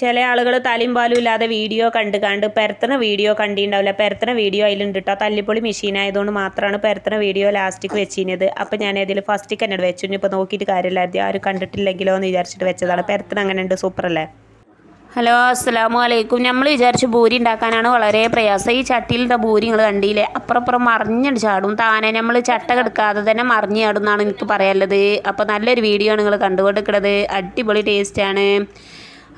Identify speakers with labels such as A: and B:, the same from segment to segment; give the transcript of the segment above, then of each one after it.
A: ചില ആളുകൾ തലയും പാലും ഇല്ലാതെ വീഡിയോ കണ്ട് കണ്ട് പെരത്തണ വീഡിയോ കണ്ടിട്ടുണ്ടാവില്ല പെരത്തണ വീഡിയോ അതിലുണ്ട് കേട്ടോ തല്ലിപ്പൊളി മെഷീൻ ആയതുകൊണ്ട് മാത്രമാണ് പെരത്തണ വീഡിയോ ലാസ്റ്റിക്ക് വെച്ചിരുന്നത് അപ്പോൾ ഞാൻ ഇതിൽ ഫസ്റ്റിക്ക് തന്നെ വെച്ചു. ഇപ്പോൾ നോക്കിയിട്ട് കാര്യമില്ലായിരുന്നു ആരും കണ്ടിട്ടില്ലെങ്കിലോ എന്ന് വിചാരിച്ചിട്ട് വെച്ചതാണ്. പെരത്തണ അങ്ങനെ ഉണ്ട്. സൂപ്പർ അല്ലേ? ഹലോ അസ്സലാമു അലൈക്കും. നമ്മൾ വിചാരിച്ച് ഭൂരി ഉണ്ടാക്കാനാണ് വളരെ പ്രയാസം. ഈ ചട്ടിയിലുള്ള ഭൂരി നിങ്ങൾ കണ്ടില്ലേ അപ്പുറം അപ്പുറം മറിഞ്ഞിട്ട് ചാടും. താനെ നമ്മൾ ചട്ട കെടുക്കാതെ തന്നെ മറിഞ്ഞ് ചാടും എന്നാണ് എനിക്ക് പറയാനുള്ളത്. അപ്പോൾ നല്ലൊരു വീഡിയോ ആണ് നിങ്ങൾ കണ്ടുകൊണ്ടിരിക്കുന്നത് അടിപൊളി ടേസ്റ്റാണ്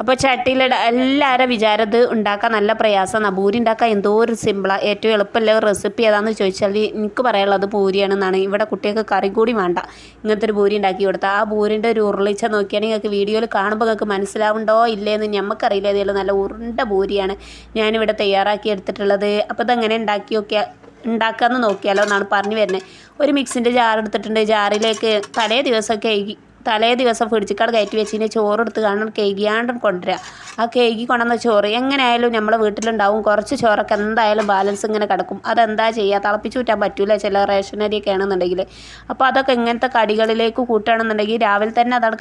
A: അപ്പോൾ ചട്ടിയിലിട എല്ലാവരും വിചാരം ഇത് ഉണ്ടാക്കാൻ നല്ല പ്രയാസമാണ് പൂരി ഉണ്ടാക്കാൻ എന്തോ ഒരു സിമ്പിളാണ് ഏറ്റവും എളുപ്പമല്ല റെസിപ്പി ഏതാണെന്ന് ചോദിച്ചാൽ എനിക്ക് പറയാനുള്ളത് പൂരിയാണെന്നാണ് ഇവിടെ കുട്ടികൾക്ക് കറി കൂടി വേണ്ട. ഇങ്ങനത്തെ ഒരു പൂരി ഉണ്ടാക്കി കൊടുത്താൽ ആ പൂരിന്റെ ഒരു ഉരുളിച്ച നോക്കിയാണെങ്കിൽ നിങ്ങൾക്ക് വീഡിയോയിൽ കാണുമ്പോൾ നിങ്ങൾക്ക് മനസ്സിലാവുണ്ടോ ഇല്ലേന്ന് നമുക്കറിയില്ല ഏതെങ്കിലും നല്ല ഉരുണ്ട പൂരിയാണ് ഞാനിവിടെ തയ്യാറാക്കി എടുത്തിട്ടുള്ളത്. അപ്പോൾ ഇതെങ്ങനെ ഉണ്ടാക്കി നോക്കിയാൽ ഉണ്ടാക്കാമെന്ന് നോക്കിയാലോ എന്നാണ് പറഞ്ഞു വരുന്നത്. ഒരു മിക്സിന്റെ ജാർ എടുത്തിട്ടുണ്ട്. ജാറിലേക്ക് തലേ ദിവസമൊക്കെ തലേ ദിവസം പിടിച്ചിക്കാട് കയറ്റി ചോറ് എടുത്ത് കാണാൻ കേകിയാണ്ട് കൊണ്ടുവരിക ആ കേകി കൊണ്ടുവന്ന ചോറ് എങ്ങനെയായാലും നമ്മളെ വീട്ടിലുണ്ടാവും. കുറച്ച് ചോറൊക്കെ എന്തായാലും ബാലൻസ് ഇങ്ങനെ കിടക്കും. അതെന്താ ചെയ്യുക തിളപ്പിച്ച് കൂട്ടാൻ പറ്റൂല ചില റേഷൻ അരിയൊക്കെ ആണെന്നുണ്ടെങ്കിൽ അപ്പോൾ അതൊക്കെ ഇങ്ങനത്തെ കടികളിലേക്ക് കൂട്ടുകയാണെന്നുണ്ടെങ്കിൽ രാവിലെ തന്നെ അതാണ്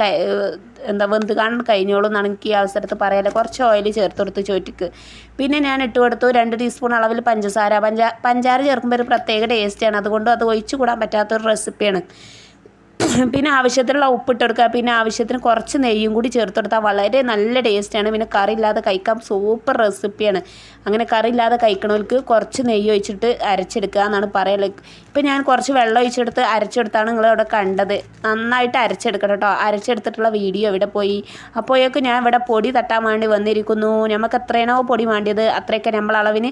A: എന്താ വെന്ത് കാണാൻ കഴിഞ്ഞോളൂ എന്നാണ് എനിക്ക് ഈ കുറച്ച് ഓയിൽ ചേർത്ത് കൊടുത്ത് ചോറ്റിക്ക്. പിന്നെ ഞാൻ ഇട്ട് കൊടുത്തു രണ്ട് ടീസ്പൂൺ അളവിൽ പഞ്ചസാര. പഞ്ചാ പഞ്ചാര ചേർക്കുമ്പോൾ ഒരു പ്രത്യേക ടേസ്റ്റാണ് അതുകൊണ്ട് അത് ഒഴിച്ചു കൂടാൻ പറ്റാത്തൊരു റെസിപ്പിയാണ് പിന്നെ ആവശ്യത്തിനുള്ള ഉപ്പിട്ട് കൊടുക്കുക പിന്നെ ആവശ്യത്തിന് കുറച്ച് നെയ്യും കൂടി ചേർത്ത് കൊടുത്താൽ വളരെ നല്ല ടേസ്റ്റാണ്. പിന്നെ കറി ഇല്ലാതെ കഴിക്കാൻ സൂപ്പർ റെസിപ്പിയാണ്. അങ്ങനെ കറി ഇല്ലാതെ കഴിക്കണവർക്ക് കുറച്ച് നെയ്യ് ഒഴിച്ചിട്ട് അരച്ചെടുക്കുക എന്നാണ് പറയൽ. ഇപ്പം ഞാൻ കുറച്ച് വെള്ളം ഒഴിച്ചെടുത്ത് അരച്ചെടുത്താണ് നിങ്ങളിവിടെ കണ്ടത്. നന്നായിട്ട് അരച്ചെടുക്കണം കേട്ടോ. അരച്ചെടുത്തിട്ടുള്ള വീഡിയോ ഇവിടെ പോയി. അപ്പോഴേക്കും ഞാൻ ഇവിടെ പൊടി തട്ടാൻ വേണ്ടി വന്നിരിക്കുന്നു. നമുക്ക് എത്രയാണോ പൊടി വേണ്ടിയത് അത്രയൊക്കെ നമ്മൾ അളവിന്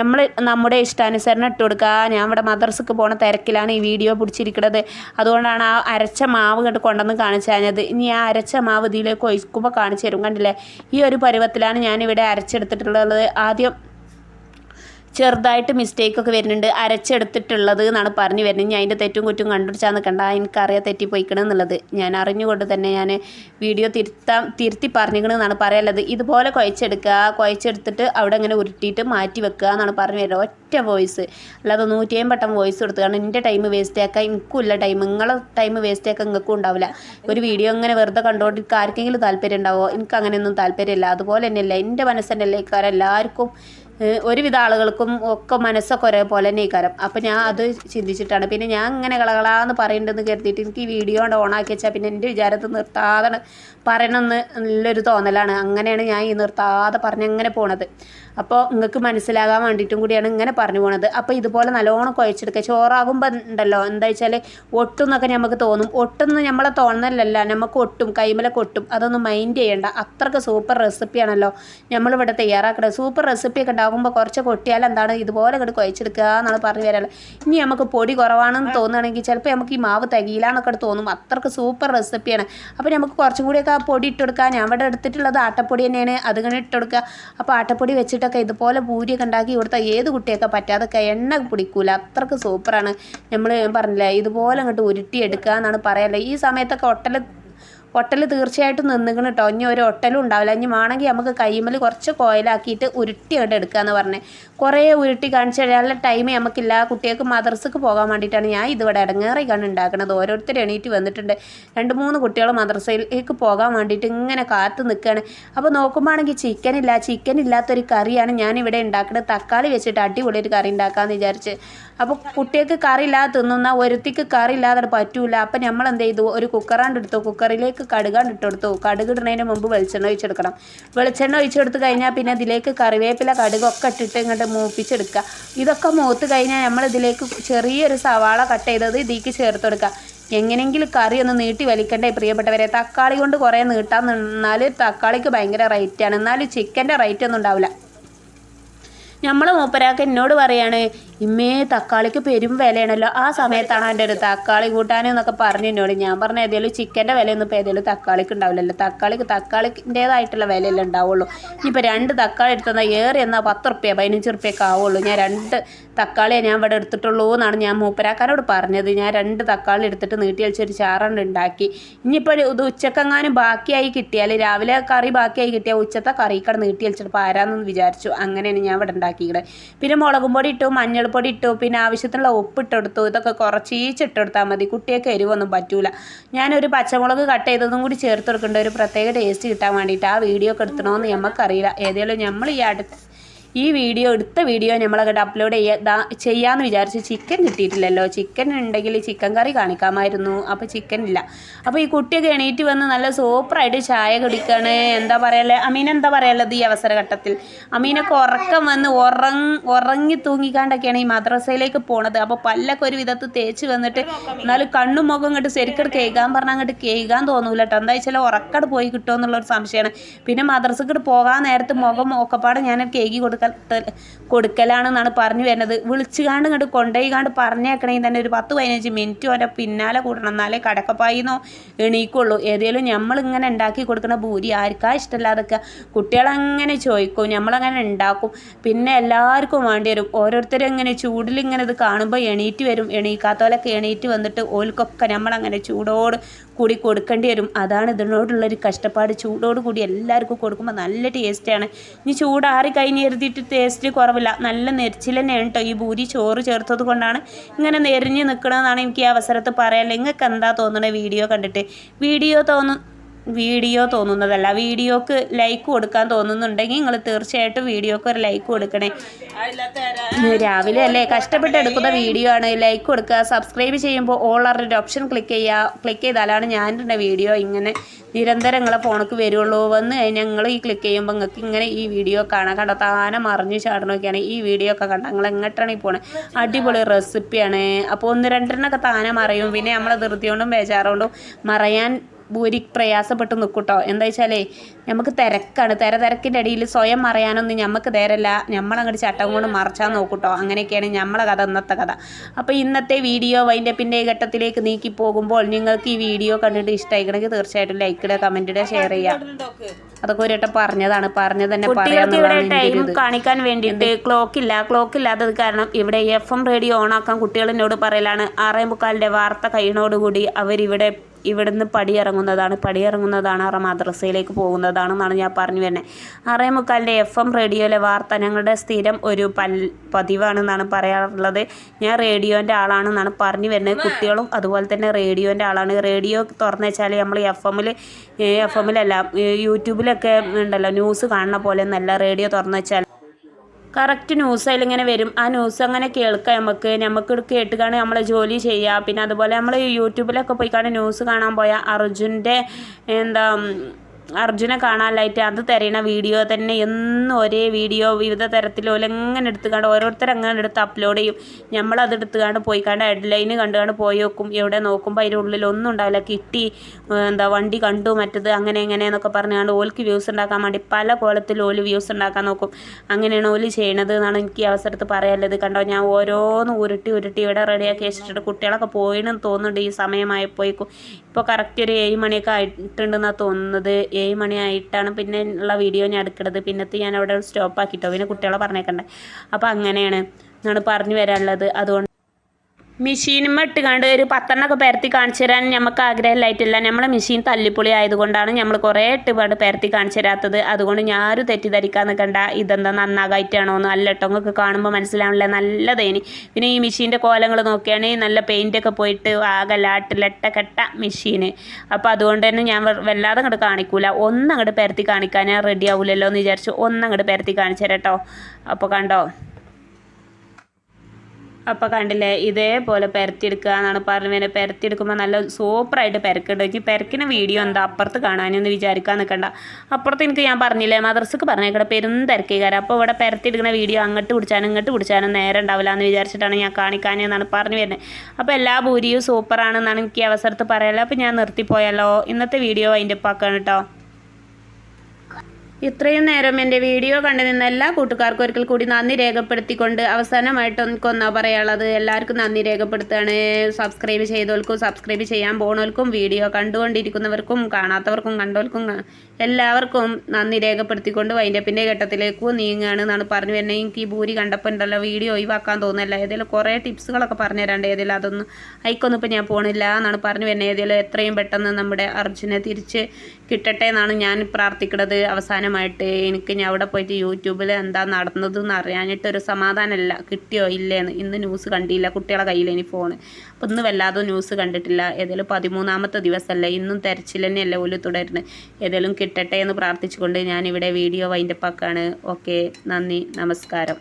A: നമ്മൾ നമ്മുടെ ഇഷ്ടാനുസരണം ഇട്ട് കൊടുക്കുക. ഞാൻ ഇവിടെ മദർസക്ക് പോണ തിരക്കിലാണ് ഈ വീഡിയോ പിടിച്ചിരിക്കുന്നത് അതുകൊണ്ടാണ് ആ അരച്ച മാവ് കണ്ട് കൊണ്ടുവന്ന് കാണിച്ചു കഴിഞ്ഞത്. ഇനി ആ അരച്ച മാവ് ഇതിലേക്ക് ഒഴിക്കുമ്പോൾ കാണിച്ചു തരും. കണ്ടില്ലേ? ഈ ഒരു പരുവത്തിലാണ് ഞാനിവിടെ അരച്ചെടുത്തിട്ടുള്ളത്. ആദ്യം ചെറുതായിട്ട് മിസ്റ്റേക്ക് ഒക്കെ വരുന്നുണ്ട്. അരച്ചെടുത്തിട്ടുള്ളത് എന്നാണ് പറഞ്ഞു വരുന്നത്. ഞാൻ അതിന്റെ തെറ്റും കുറ്റും കണ്ടുപിടിച്ചാൽ നിൽക്കണ്ട. എനിക്കറിയാം തെറ്റി പോയിക്കണം എന്നുള്ളത്. ഞാൻ അറിഞ്ഞുകൊണ്ട് തന്നെ ഞാൻ വീഡിയോ തിരുത്താം തിരുത്തി പറഞ്ഞിക്കണമെന്നാണ് പറയാനുള്ളത്. ഇതുപോലെ കുഴച്ചെടുക്കുക. കുഴച്ചെടുത്തിട്ട് അവിടെ ഇങ്ങനെ ഉരുട്ടിയിട്ട് മാറ്റി വെക്കുക എന്നാണ് പറഞ്ഞു വരുന്നത്. ഒറ്റ വോയിസ് അല്ലാതെ നൂറ്റിയും വട്ടം വോയിസ് കൊടുത്ത്. കാരണം എന്റെ ടൈം വേസ്റ്റ് ആക്കാൻ എനിക്കും ഇല്ല ടൈം നിങ്ങളെ ടൈം വേസ്റ്റ് ആക്കാൻ നിങ്ങൾക്കും ഉണ്ടാവില്ല. ഒരു വീഡിയോ ഇങ്ങനെ വെറുതെ കണ്ടുകൊണ്ട് ആർക്കെങ്കിലും താല്പര്യം ഉണ്ടാവുമോ എനിക്ക് അങ്ങനെയൊന്നും താല്പര്യമില്ല. അതുപോലെ തന്നെയല്ല. എന്റെ മനസ്സിന്റെ എല്ലാവർക്കും ഒരുവിധ ആളുകൾക്കും ഒക്കെ മനസ്സൊക്കെ ഒരേപോലെ തന്നെ ഇക്കാരം അപ്പം ഞാൻ അത് ചിന്തിച്ചിട്ടാണ്. പിന്നെ ഞാൻ ഇങ്ങനെ കളകളാന്ന് പറയേണ്ടതെന്ന് കരുതിയിട്ട് എനിക്ക് ഈ വീഡിയോ കൊണ്ട് ഓണാക്കി വെച്ചാൽ പിന്നെ എന്റെ വിചാരത്തിൽ നിർത്താതെ പറയണമെന്ന് നല്ലൊരു തോന്നലാണ്. അങ്ങനെയാണ് ഞാൻ ഈ നിർത്താതെ പറഞ്ഞങ്ങനെ പോണത്. അപ്പോൾ നിങ്ങൾക്ക് മനസ്സിലാകാൻ വേണ്ടിയിട്ടും കൂടിയാണ് ഇങ്ങനെ പറഞ്ഞു പോണത്. അപ്പോൾ ഇതുപോലെ നല്ലോണം കുഴച്ചെടുക്കുക ചോറാകുമ്പോൾ ഉണ്ടല്ലോ എന്താ വെച്ചാൽ ഒട്ടും എന്നൊക്കെ നമുക്ക് തോന്നും. ഒട്ടുന്ന് നമ്മളെ തോന്നലല്ല. നമുക്ക് ഒട്ടും കൈമല കൊട്ടും. അതൊന്നും മൈൻഡ് ചെയ്യേണ്ട. അത്രയ്ക്ക് സൂപ്പർ റെസിപ്പിയാണല്ലോ നമ്മളിവിടെ തയ്യാറാക്കുന്നത് സൂപ്പർ റെസിപ്പിയൊക്കെ ഉണ്ടാകുമ്പോൾ കുറച്ച് കൊട്ടിയാൽ എന്താണ് ഇതുപോലെ ഇങ്ങോട്ട് കുഴച്ചെടുക്കുക എന്നാണ് പറഞ്ഞു വരാറ് ഇനി നമുക്ക് പൊടി കുറവാണെന്ന് തോന്നുകയാണെങ്കിൽ ചിലപ്പോൾ നമുക്ക് ഈ മാവ് തികയില്ല എന്നൊക്കെ തോന്നും. അത്രയ്ക്ക് സൂപ്പർ റെസിപ്പിയാണ് അപ്പോൾ നമുക്ക് കുറച്ചും കൂടിയൊക്കെ ആ പൊടി ഇട്ട് കൊടുക്കുക ഞാൻ ഇവിടെ എടുത്തിട്ടുള്ളത് ആട്ടപ്പൊടി തന്നെയാണ്. അതിങ്ങനെ ഇട്ട് കൊടുക്കുക അപ്പോൾ ആട്ടപ്പൊടി വെച്ചിട്ടൊക്കെ ഇതുപോലെ പൂരിയൊക്കെ ഉണ്ടാക്കി കൊടുത്താൽ ഏത് കുട്ടിയൊക്കെ പറ്റാതൊക്കെ എണ്ണ പിടിക്കൂല. അത്രയ്ക്ക് സൂപ്പറാണ്. നമ്മൾ പറഞ്ഞില്ലേ ഇതുപോലെ അങ്ങോട്ട് ഉരുട്ടിയെടുക്കുക എന്നാണ് പറയല്ലേ. ഈ സമയത്തൊക്കെ ഒട്ടൽ ഒട്ടൽ തീർച്ചയായിട്ടും നിന്നിക്കണം കേട്ടോ ഇനി ഒരു ഒട്ടലും ഉണ്ടാവില്ല. ഇനി വേണമെങ്കിൽ നമുക്ക് കൈമൽ കുറച്ച് കോയിലാക്കിയിട്ട് ഉരുട്ടി അങ്ങോട്ട് എടുക്കുക എന്ന് പറഞ്ഞേ. കുറേ ഉരുട്ടി കാണിച്ചു കഴിഞ്ഞാൽ ടൈം നമുക്കില്ല. കുട്ടികൾക്ക് മദ്രസക്ക് പോകാൻ വേണ്ടിയിട്ടാണ് ഞാൻ ഇതിവിടെ ഇടങ്ങേറി കണ്ട് ഉണ്ടാക്കുന്നത് ഓരോരുത്തർ എണീറ്റ് വന്നിട്ടുണ്ട്. രണ്ട് മൂന്ന് കുട്ടികൾ മദ്രസയിലേക്ക് പോകാൻ വേണ്ടിയിട്ട് ഇങ്ങനെ കാത്ത് നിൽക്കുകയാണ് അപ്പോൾ നോക്കുമ്പോഴാണെങ്കിൽ ചിക്കൻ ഇല്ല. ചിക്കൻ ഇല്ലാത്തൊരു കറിയാണ് ഞാൻ ഇവിടെ ഉണ്ടാക്കുന്നത് തക്കാളി വെച്ചിട്ട് അടിപൊളി ഒരു കറി ഉണ്ടാക്കാമെന്ന് വിചാരിച്ച്. അപ്പോൾ കുട്ടികൾക്ക് കറി ഇല്ലാതെ തിന്നുന്ന ഒരുത്തിക്ക് കറി ഇല്ലാതെ പറ്റൂല. അപ്പം നമ്മൾ എന്ത് ചെയ്തു? ഒരു കുക്കറാണ്ട് എടുത്തു. കുക്കറിലേക്ക് കടുകാണ്ട് ഇട്ട് കൊടുത്തു കടുക് ഇടുന്നതിന് മുമ്പ് വെളിച്ചെണ്ണ ഒഴിച്ചെടുക്കണം. വെളിച്ചെണ്ണ ഒഴിച്ചെടുത്ത് കഴിഞ്ഞാൽ പിന്നെ ഇതിലേക്ക് കറിവേപ്പില കടുകൊക്കെ ഇട്ടിട്ട് ഇങ്ങോട്ട് മൂപ്പിച്ചെടുക്കുക. ഇതൊക്കെ മൂത്ത് കഴിഞ്ഞാൽ നമ്മൾ ഇതിലേക്ക് ചെറിയൊരു സവാള കട്ട് ചെയ്തത് ഇതിലേക്ക് ചേർത്ത് കൊടുക്കുക. എങ്ങനെയെങ്കിലും കറി ഒന്ന് നീട്ടി വലിക്കണ്ടേ പ്രിയപ്പെട്ടവരെ? തക്കാളി കൊണ്ട് കുറേ നീട്ടാൻ നിന്നാൽ തക്കാളിക്ക് ഭയങ്കര റേറ്റാണ്. എന്നാലും ചിക്കന്റെ റേറ്റ് ഒന്നും ഉണ്ടാവില്ല. നമ്മൾ മൂപ്പരാക്ക് എന്നോട് പറയാണ് ഇമ്മേ തക്കാളിക്ക് പെരും വിലയാണല്ലോ. ആ സമയത്താണ് എന്റെ ഒരു തക്കാളി കൂട്ടാൻ എന്നൊക്കെ പറഞ്ഞു എന്നോട് ഞാൻ പറഞ്ഞ ഏതെങ്കിലും ചിക്കന്റെ വിലയൊന്നും ഇപ്പോൾ ഏതെങ്കിലും തക്കാളിക്ക് ഉണ്ടാവില്ലല്ലോ. തക്കാളിക്ക് തക്കാളിന്റേതായിട്ടുള്ള വിലയല്ലേ ഉണ്ടാവുള്ളൂ. ഇനിയിപ്പോൾ രണ്ട് തക്കാളി എടുത്തെന്നാൽ ഏറി എന്നാൽ പത്ത് റുപ്യ പതിനഞ്ച് റുപ്യൊക്കെ ആവുള്ളൂ. ഞാൻ രണ്ട് തക്കാളിയെ ഞാൻ ഇവിടെ എടുത്തിട്ടുള്ളൂ എന്നാണ് ഞാൻ മൂപ്പരാക്കാരോട് പറഞ്ഞത്. ഞാൻ രണ്ട് തക്കാളി എടുത്തിട്ട് നീട്ടി വലിച്ചൊരു ചാറുണ്ട് ഉണ്ടാക്കി. ഇനിയിപ്പോൾ ഇത് ഉച്ചക്കെങ്ങാനും ബാക്കിയായി കിട്ടിയാൽ രാവിലെ കറി ബാക്കിയായി കിട്ടിയാൽ ഉച്ചത്തെ കറിക്കട നീട്ടി വലിച്ചിട്ട് പാരാന്ന് വിചാരിച്ചു. അങ്ങനെയാണ് ഞാൻ ഇവിടെ ഉണ്ടാക്കിയത് പിന്നെ മുളകും പൊടി ഇട്ടു മഞ്ഞൾപ്പൊടി മഞ്ഞൾപ്പൊടി ഇട്ടു പിന്നെ ആവശ്യത്തിനുള്ള ഉപ്പ് ഇട്ടെടുത്തു ഇതൊക്കെ കുറച്ചീച്ച് ഇട്ടെടുത്താൽ മതി. കുട്ടിയൊക്കെ എരിവൊന്നും പറ്റൂല. ഞാനൊരു പച്ചമുളക് കട്ട് ചെയ്തതും കൂടി ചേർത്ത് കൊടുക്കേണ്ട. ഒരു പ്രത്യേക ടേസ്റ്റ് കിട്ടാൻ വേണ്ടിയിട്ട് ആ വീഡിയോ ഒക്കെ എടുത്തണമെന്ന് നമുക്കറിയില്ല ഏതായാലും നമ്മൾ ഈ അടുത്ത് ഈ വീഡിയോ എടുത്ത വീഡിയോ നമ്മളങ്ങോട്ട് അപ്ലോഡ് ചെയ്യാ ചെയ്യാമെന്ന് വിചാരിച്ച് ചിക്കൻ കിട്ടിയിട്ടില്ലല്ലോ. ചിക്കൻ ഉണ്ടെങ്കിൽ ചിക്കൻ കറി കാണിക്കാമായിരുന്നു. അപ്പോൾ ചിക്കൻ ഇല്ല. അപ്പോൾ ഈ കുട്ടിയൊക്കെ എണീറ്റ് വന്ന് നല്ല സൂപ്പറായിട്ട് ചായ കുടിക്കാണ്. എന്താ പറയല്ലേ അമീൻ എന്താ പറയാനുള്ളത് ഈ അവസരഘട്ടത്തിൽ അമീനൊക്കെ ഉറക്കം വന്ന് ഉറങ് ഉറങ്ങി തൂങ്ങിക്കാണ്ടൊക്കെയാണ് ഈ മദ്രസയിലേക്ക് പോണത്. അപ്പോൾ പല്ലൊക്കെ ഒരു വിധത്ത് തേച്ച് വന്നിട്ട് എന്നാലും കണ്ണും മുഖം ഇങ്ങോട്ട് ശരിക്കും കേൾക്കാൻ പറഞ്ഞാൽ അങ്ങോട്ട് കേൾക്കാൻ തോന്നൂല കേട്ടോ എന്താ വെച്ചാൽ ഉറക്കട് പോയി കിട്ടുമോ എന്നുള്ളൊരു സംശയമാണ് പിന്നെ മദ്രസക്ക് പോകാൻ നേരത്ത് മുഖം ഒക്കെപ്പാട് ഞാൻ കേൾക്കി കൊടുക്ക കൊടുക്കലാണെന്നാണ് പറഞ്ഞു വരുന്നത്. വിളിച്ചുകാണ്ട് ഇങ്ങോട്ട് കൊണ്ടുപോയിക്കാണ്ട് പറഞ്ഞേക്കണമെങ്കിൽ തന്നെ ഒരു പത്ത് പതിനഞ്ച് മിനിറ്റ് വരെ പിന്നാലെ കൂടണം എന്നാലേ കടക്കപ്പായിന്നോ എണീക്കുള്ളൂ. ഏതെങ്കിലും നമ്മളിങ്ങനെ ഉണ്ടാക്കി കൊടുക്കുന്ന ഭൂരി ആർക്കാ ഇഷ്ടമല്ലാതൊക്കെ കുട്ടികളങ്ങനെ ചോദിക്കും. നമ്മളങ്ങനെ ഉണ്ടാക്കും. പിന്നെ എല്ലാവർക്കും വേണ്ടി വരും. ഓരോരുത്തരും ഇങ്ങനെ ചൂടിൽ ഇങ്ങനെ ഇത് കാണുമ്പോൾ എണീറ്റ് വരും. എണീക്കാത്തവരൊക്കെ എണീറ്റ് വന്നിട്ട് ഓൽക്കൊക്കെ നമ്മളങ്ങനെ ചൂടോട് കൂടി കൊടുക്കേണ്ടി വരും. അതാണ് ഇതിനോടുള്ളൊരു കഷ്ടപ്പാട്. ചൂടോട് കൂടി എല്ലാവർക്കും കൊടുക്കുമ്പോൾ നല്ല ടേസ്റ്റാണ് ഇനി ചൂടാറി കഴിഞ്ഞ് എഴുതിയിട്ട് ടേസ്റ്റ് കുറവില്ല. നല്ല നെരിച്ചിൽ തന്നെയാണ് കേട്ടോ ഈ ഭൂരി ചോറ് ചേർത്തത് കൊണ്ടാണ് ഇങ്ങനെ നെരിഞ്ഞ് നിൽക്കണമെന്നാണ് എനിക്ക് ഈ അവസരത്ത് പറയാനുള്ളത് നിങ്ങൾക്ക് എന്താ തോന്നുന്നത് വീഡിയോ കണ്ടിട്ട്. വീഡിയോ തോന്നു വീഡിയോ തോന്നുന്നതല്ല. വീഡിയോക്ക് ലൈക്ക് കൊടുക്കാൻ തോന്നുന്നുണ്ടെങ്കിൽ നിങ്ങൾ തീർച്ചയായിട്ടും വീഡിയോക്ക് ഒരു ലൈക്ക് കൊടുക്കണേ. രാവിലെ അല്ലേ കഷ്ടപ്പെട്ട് എടുക്കുന്ന വീഡിയോ ആണ്. ലൈക്ക് കൊടുക്കുക സബ്സ്ക്രൈബ് ചെയ്യുമ്പോൾ ഓൾ അറിന്റെ ഓപ്ഷൻ ക്ലിക്ക് ചെയ്യുക. ക്ലിക്ക് ചെയ്താലാണ് ഞാൻ എന്റെ വീഡിയോ ഇങ്ങനെ നിരന്തരം നിങ്ങളെ ഫോണിക്ക് വരുള്ളൂ. വന്ന് കഴിഞ്ഞാൽ നിങ്ങൾ ഈ ക്ലിക്ക് ചെയ്യുമ്പോൾ നിങ്ങൾക്ക് ഇങ്ങനെ ഈ വീഡിയോ കാണാം കണ്ടോ? താനെ മറിഞ്ഞ് ചാടണമൊക്കെയാണ് ഈ വീഡിയോ ഒക്കെ കണ്ട നിങ്ങൾ എങ്ങോട്ടാണ് ഈ പോണത് അടിപൊളി റെസിപ്പിയാണ് അപ്പോൾ ഒന്ന് രണ്ടെണ്ണൊക്കെ താനെ മറയും. പിന്നെ നമ്മളെ ധൃതിയോണ്ടും ബേജാറുകൊണ്ടും മറയാൻ ഭൂരി പ്രയാസപ്പെട്ട് നിൽക്കൂട്ടോ. എന്താ വെച്ചാലേ നമുക്ക് തിരക്കാണ്. തിര തിരക്കിന്റെ ഇടയിൽ സ്വയം മറയാനൊന്നും നമുക്ക് നേരല്ല. നമ്മളങ്ങോട്ട് ചട്ടം കൊണ്ട് മറച്ചാൽ നോക്കൂട്ടോ. അങ്ങനെയൊക്കെയാണ് നമ്മളെ കഥ ഇന്നത്തെ കഥ. അപ്പോൾ ഇന്നത്തെ വീഡിയോ വൈൻഡപ്പിന്റെ ഘട്ടത്തിലേക്ക് നീക്കി പോകുമ്പോൾ നിങ്ങൾക്ക് ഈ വീഡിയോ കണ്ടിട്ട് ഇഷ്ടമായിക്കണമെങ്കിൽ തീർച്ചയായിട്ടും ലൈക്ക് ഇടുക കമന്റ് ഇടുക ഷെയർ ചെയ്യുക. അതൊക്കെ ഒരു വട്ടം പറഞ്ഞതാണ്. പറഞ്ഞത് തന്നെ ടൈം കാണിക്കാൻ വേണ്ടിയിട്ട് ക്ലോക്ക് ഇല്ല. ക്ലോക്ക് ഇല്ലാത്തത് കാരണം ഇവിടെ എഫ് എം റേഡിയോ ഓണാക്കാൻ കുട്ടികൾ എന്നോട് പറയലാണ്. ആറേ മുക്കാലിന്റെ വാർത്ത കഴിയണോടുകൂടി അവരിവിടെ ഇവിടുന്ന് പടിയിറങ്ങുന്നതാണ് പടിയിറങ്ങുന്നതാണ് അവരുടെ മദ്രസയിലേക്ക് പോകുന്നതാണെന്നാണ് ഞാൻ പറഞ്ഞു വരുന്നത്. ആറേ മുക്കാലിന്റെ എഫ് എം റേഡിയോയിലെ വാർത്ത ഞങ്ങളുടെ സ്ഥിരം ഒരു പൽ പതിവാണെന്നാണ് പറയാറുള്ളത്. ഞാൻ റേഡിയോന്റെ ആളാണെന്നാണ് പറഞ്ഞു വരുന്നത്. കുട്ടികളും അതുപോലെ തന്നെ റേഡിയോന്റെ ആളാണ്. റേഡിയോ തുറന്നു വെച്ചാൽ നമ്മൾ എഫ് എമ്മിൽ എഫ് എമ്മിലല്ല യൂട്യൂബിലൊക്കെ ഉണ്ടല്ലോ ന്യൂസ് കാണുന്ന പോലെ നല്ല റേഡിയോ തുറന്നു വെച്ചാൽ കറക്റ്റ് ന്യൂസ് അതിലിങ്ങനെ വരും. ആ ന്യൂസ് അങ്ങനെ കേൾക്കാം നമുക്ക്. നമുക്ക് കേട്ടുകാണ് നമ്മളെ ജോലി ചെയ്യുക പിന്നെ അതുപോലെ നമ്മൾ യൂട്യൂബിലൊക്കെ പോയിക്കാണ് ന്യൂസ് കാണാൻ പോയാൽ അർജുന്റെ എന്താ അർജുനെ കാണാനായിട്ട് അത് തിരയണ വീഡിയോ തന്നെ എന്നും ഒരേ വീഡിയോ വിവിധ തരത്തിൽ എങ്ങനെ എടുത്തുകൊണ്ട് ഓരോരുത്തർ അങ്ങനെ എടുത്ത് അപ്ലോഡ് ചെയ്യും. നമ്മളത് ഹെഡ് പോയിക്കാണ്ട് ഹെഡ്ലൈന് കണ്ടുകൊണ്ട് പോയി നോക്കും എവിടെ നോക്കുമ്പോൾ അതിന്റെ ഉള്ളിൽ ഒന്നും ഉണ്ടാവില്ല. കിട്ടി എന്താ വണ്ടി കണ്ടു മറ്റത് അങ്ങനെ എങ്ങനെ എന്നൊക്കെ പറഞ്ഞുകൊണ്ട് ഓൽക്ക് വ്യൂസ് ഉണ്ടാക്കാൻ വേണ്ടി പല കോലത്തിൽ ഓൽ വ്യൂസ് ഉണ്ടാക്കാൻ നോക്കും. അങ്ങനെയാണ് ഓൽ ചെയ്യണത് എന്നാണ് എനിക്ക് ഈ അവസരത്ത് പറയാനുള്ളത്. കണ്ടോ ഞാൻ ഓരോന്ന് ഉരുട്ടി ഉരുട്ടി ഇവിടെ റെഡിയാക്കി വെച്ചിട്ടുണ്ട്. കുട്ടികളൊക്കെ പോയിണെന്ന് തോന്നുന്നുണ്ട് ഈ സമയമായപ്പോഴേക്കും ഇപ്പോൾ കറക്റ്റ് ഒരു ഏഴ് മണിയൊക്കെ ആയിട്ടുണ്ടെന്നാണ് തോന്നുന്നത്. ഏഴ് മണിയായിട്ടാണ് പിന്നെ ഉള്ള വീഡിയോ ഞാൻ എടുക്കുന്നത് പിന്നത്തെ ഞാൻ അവിടെ സ്റ്റോപ്പ് ആക്കിയിട്ടോ പിന്നെ കുട്ടികളെ പറഞ്ഞേക്കണ്ടേ. അപ്പോൾ അങ്ങനെയാണ്. എന്നാണ് പറഞ്ഞു വരാനുള്ളത്. അതുകൊണ്ട് മെഷീനുമ്മ ഇട്ടുകാണ്ട് ഒരു പത്തെണ്ണമൊക്കെ പരത്തി കാണിച്ചു തരാൻ നമുക്ക് ആഗ്രഹമില്ലായിട്ടില്ല. നമ്മളെ മെഷീൻ തല്ലിപ്പൊളി ആയതുകൊണ്ടാണ് നമ്മൾ കുറേ ഇട്ടുപാട് പരത്തി കാണിച്ചു തരാത്തത്. അതുകൊണ്ട് ഞാനൊരു തെറ്റിദ്ധരിക്കാൻ നിൽക്കണ്ട ഇതെന്താ നന്നാകായിട്ടാണോ എന്ന് അല്ല കേട്ടോ. നിങ്ങൾക്ക് കാണുമ്പോൾ മനസ്സിലാവില്ല നല്ലതേനി പിന്നെ ഈ മെഷീന്റെ കോലങ്ങൾ നോക്കുകയാണെങ്കിൽ നല്ല പെയിന്റൊക്കെ പോയിട്ട് ആകെ ലാട്ട് ലെട്ട കെട്ട മെഷീന് അപ്പോൾ അതുകൊണ്ട് തന്നെ ഞാൻ വല്ലാതെ അങ്ങോട്ട് കാണിക്കൂല. ഒന്നങ്ങോട്ട് പരത്തി കാണിക്കാൻ റെഡി ആവില്ലല്ലോ എന്ന് വിചാരിച്ചു ഒന്നങ്ങോട്ട് പരത്തി കാണിച്ചു തരാം കേട്ടോ. അപ്പോൾ കണ്ടോ? അപ്പോൾ കണ്ടില്ലേ ഇതേപോലെ പരത്തിയെടുക്കുക എന്നാണ് പറഞ്ഞു പിന്നെ പരത്തിയെടുക്കുമ്പോൾ നല്ല സൂപ്പറായിട്ട് പരക്കുണ്ട്. എനിക്ക് പെരക്കിന് വീഡിയോ എന്താ അപ്പുറത്ത് കാണാനൊന്ന് വിചാരിക്കാൻ നിൽക്കണ്ട അപ്പുറത്ത് എനിക്ക് ഞാൻ പറഞ്ഞില്ലേ മദ്രസക്ക് പറഞ്ഞേക്കട പെരും തിരക്കേക്കാരം അപ്പോൾ ഇവിടെ പരത്തിയെടുക്കുന്ന വീഡിയോ അങ്ങോട്ട് പിടിച്ചാലും ഇങ്ങോട്ട് പിടിച്ചാലും നേരെ ഉണ്ടാവില്ല എന്ന് വിചാരിച്ചിട്ടാണ് ഞാൻ കാണിക്കാനെന്നാണ് പറഞ്ഞു വരുന്നത്. അപ്പോൾ എല്ലാ ഭൂരിയും സൂപ്പറാണെന്നാണ് എനിക്ക് അവസരത്ത് പറയാലോ അപ്പോൾ ഞാൻ നിർത്തിപ്പോയാലോ. ഇന്നത്തെ വീഡിയോ അതിന്റെ ഒപ്പാക്കാണ് കേട്ടോ. ഇത്രയും നേരം എന്റെ വീഡിയോ കണ്ടു നിന്ന എല്ലാ കൂട്ടുകാർക്കും ഒരിക്കൽ കൂടി നന്ദി രേഖപ്പെടുത്തിക്കൊണ്ട് അവസാനമായിട്ട് എനിക്കൊന്നാ പറയാനുള്ളത്. എല്ലാവർക്കും നന്ദി രേഖപ്പെടുത്തുകയാണ്. സബ്സ്ക്രൈബ് ചെയ്തവർക്കും സബ്സ്ക്രൈബ് ചെയ്യാൻ പോണവർക്കും വീഡിയോ കണ്ടുകൊണ്ടിരിക്കുന്നവർക്കും കാണാത്തവർക്കും കണ്ടോൽക്കും എല്ലാവർക്കും നന്ദി രേഖപ്പെടുത്തിക്കൊണ്ട് വൈൻഡപ്പിന്റെ ഘട്ടത്തിലേക്ക് നീങ്ങുകയാണ് എന്നാണ് പറഞ്ഞു വരുന്നത്. എനിക്ക് ഈ ഭൂരി കണ്ടപ്പോൾ ഉണ്ടല്ലോ വീഡിയോ ഒഴിവാക്കാൻ തോന്നുന്നില്ല. ഏതെങ്കിലും കുറേ ടിപ്സുകളൊക്കെ പറഞ്ഞു തരാണ്ട് ഏതെങ്കിലും അതൊന്നും അയക്കൊന്നും ഇപ്പോൾ ഞാൻ പോണില്ല എന്നാണ് പറഞ്ഞു വരുന്നത്. ഏതെങ്കിലും എത്രയും പെട്ടെന്ന് നമ്മുടെ അർജുനെ തിരിച്ച് കിട്ടട്ടെ എന്നാണ് ഞാൻ പ്രാർത്ഥിക്കുന്നത്. അവസാനമായിട്ട് എനിക്ക് ഞാൻ അവിടെ പോയിട്ട് യൂട്യൂബിൽ എന്താ നടന്നതെന്ന് അറിയാനായിട്ട് ഒരു സമാധാനമല്ല. കിട്ടിയോ ഇല്ലേന്ന് ഇന്ന് ന്യൂസ് കണ്ടില്ല. കുട്ടികളെ കയ്യിൽ ഇനി ഫോണ്. അപ്പോൾ ഇന്ന് വല്ലാതെ ന്യൂസ് കണ്ടിട്ടില്ല. ഏതെങ്കിലും പതിമൂന്നാമത്തെ ദിവസമല്ലേ? ഇന്നും തെരച്ചിൽ തന്നെയല്ലേ ഓൽ തുടരുന്നത്. ഏതെങ്കിലും കിട്ടട്ടെ എന്ന് പ്രാർത്ഥിച്ചുകൊണ്ട് ഞാനിവിടെ വീഡിയോ വൈൻഡപ്പാക്കാണ് ഓക്കെ നന്ദി നമസ്കാരം.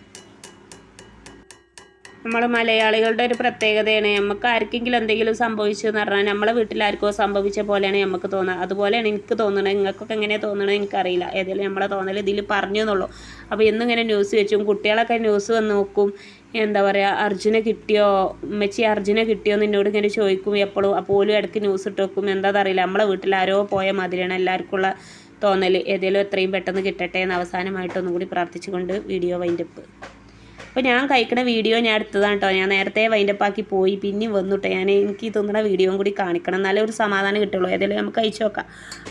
A: നമ്മൾ മലയാളികളുടെ ഒരു പ്രത്യേകതയാണ്. നമുക്ക് ആർക്കെങ്കിലും എന്തെങ്കിലും സംഭവിച്ചു എന്ന് പറഞ്ഞാൽ നമ്മളെ വീട്ടിലാർക്കോ സംഭവിച്ച പോലെയാണ് നമുക്ക് തോന്നുക അതുപോലെയാണ് എനിക്ക് തോന്നുന്നത് നിങ്ങൾക്കൊക്കെ എങ്ങനെയാണ് തോന്നണത് എനിക്കറിയില്ല. ഏതെങ്കിലും നമ്മളെ തോന്നൽ ഇതിൽ പറഞ്ഞു എന്നുള്ളൂ. അപ്പോൾ ഇന്നിങ്ങനെ ന്യൂസ് വെച്ചും കുട്ടികളൊക്കെ ന്യൂസ് വന്ന് നോക്കും. എന്താ പറയുക അർജുനെ കിട്ടിയോ? ഉമ്മച്ചി അർജുനെ കിട്ടിയോ എന്ന് എന്നോട് ഇങ്ങനെ ചോദിക്കും. എപ്പോഴും അപ്പോലും ഇടയ്ക്ക് ന്യൂസ് ഇട്ട് വെക്കും. എന്താ അറിയില്ല. നമ്മളെ വീട്ടിൽ ആരോ പോയ മാതിരിയാണ് എല്ലാവർക്കും ഉള്ള തോന്നൽ ഏതെങ്കിലും എത്രയും പെട്ടെന്ന് കിട്ടട്ടെ എന്ന് അവസാനമായിട്ട് ഒന്നും കൂടി പ്രാർത്ഥിച്ചുകൊണ്ട് വീഡിയോ വൈൻഡപ്പ് അപ്പോൾ ഞാൻ കഴിക്കുന്ന വീഡിയോ ഞാൻ എടുത്തതാണ് കേട്ടോ ഞാൻ നേരത്തെ വൈൻഡപ്പാക്കി പോയി പിന്നെ വന്നുട്ടോ ഞാൻ എനിക്ക് തോന്നുന്ന വീഡിയോയും കൂടി കാണിക്കണം. എന്നാലേ ഒരു സമാധാനം കിട്ടുള്ളൂ. ഏതായാലും നമുക്ക് കഴിച്ചു നോക്കാം.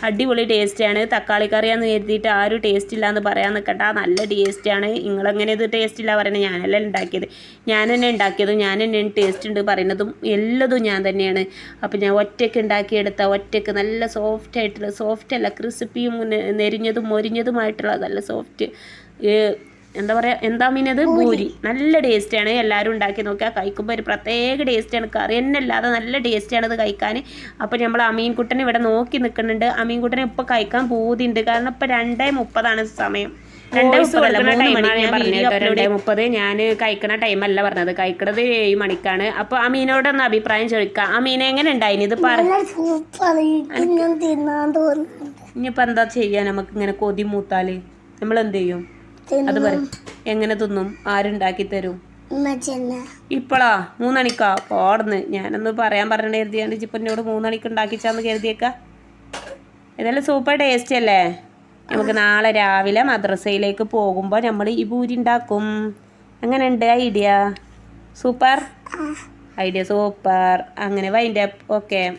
A: അടിപൊളി ടേസ്റ്റാണ് തക്കാളി കറിയാന്ന് കരുതിയിട്ട് ആ ഒരു ടേസ്റ്റ് ഇല്ല എന്ന് പറയാൻ നിൽക്കണ്ട നല്ല ടേസ്റ്റാണ് നിങ്ങളെങ്ങനെ ഇത് ടേസ്റ്റ് ഇല്ല പറയുന്നത് ഞാനല്ല ഉണ്ടാക്കിയത് ഞാൻ തന്നെ ഉണ്ടാക്കിയതും ഞാൻ തന്നെ ടേസ്റ്റ് ഉണ്ട് പറയുന്നതും എല്ലതും ഞാൻ തന്നെയാണ്. അപ്പോൾ ഞാൻ ഒറ്റയ്ക്ക് ഉണ്ടാക്കിയെടുത്ത ഒറ്റയ്ക്ക് നല്ല സോഫ്റ്റ് ആയിട്ടുള്ള സോഫ്റ്റ് അല്ല ക്രിസ്പിയും നെരിഞ്ഞതും മൊരിഞ്ഞതുമായിട്ടുള്ള നല്ല സോഫ്റ്റ് എന്താ പറയുക എന്താ മീനത് പൂരി. നല്ല ടേസ്റ്റാണ് എല്ലാവരും ഉണ്ടാക്കി നോക്കിയാൽ കഴിക്കുമ്പോൾ ഒരു പ്രത്യേക ടേസ്റ്റാണ് കറി തന്നെ അല്ലാതെ നല്ല ടേസ്റ്റാണ് ഇത് കഴിക്കാൻ. അപ്പോൾ നമ്മൾ അമീൻകുട്ടനെ ഇവിടെ നോക്കി നിൽക്കുന്നുണ്ട് അമീൻകുട്ടനെ ഇപ്പോൾ കഴിക്കാൻ പൂതിയുണ്ട്. കാരണം ഇപ്പോൾ രണ്ടേ മുപ്പതാണ് സമയം. രണ്ടേ മുപ്പത് ഞാൻ കഴിക്കണ ടൈമല്ല പറഞ്ഞത്. കഴിക്കണത് ഏഴ് മണിക്കാണ്. അപ്പോൾ അമീനോടൊന്ന് അഭിപ്രായം ചോദിക്കാം. അമീന എങ്ങനെ ഉണ്ടായിന്? ഇത്
B: തോന്നുന്നുണ്ട്.
A: എന്താ ചെയ്യാ? നമുക്ക് ഇങ്ങനെ കൊതി മൂത്താൽ. നമ്മൾ എന്ത് ചെയ്യും? അത് പറയും എങ്ങനെ തിന്നും? ആരുണ്ടാക്കി തരും? ഇപ്പളാ? മൂന്നണിക്കാ? ഓടന്ന് ഞാനൊന്ന് പറയാൻ പറഞ്ഞ കരുതിയാണ്ട് ചിപ്പനോട് മൂന്നണിക്ക് ഉണ്ടാക്കിച്ചാന്ന് കരുതിയേക്ക. ഏതായാലും സൂപ്പർ ടേസ്റ്റ് അല്ലേ? നമുക്ക് നാളെ രാവിലെ മദ്രസയിലേക്ക് പോകുമ്പോൾ നമ്മൾ ഈ പൂരി ഉണ്ടാക്കും. അങ്ങനെ ഉണ്ട് ഐഡിയ. സൂപ്പർ ഐഡിയ സൂപ്പർ അങ്ങനെ വൈൻഡ് ഓക്കെ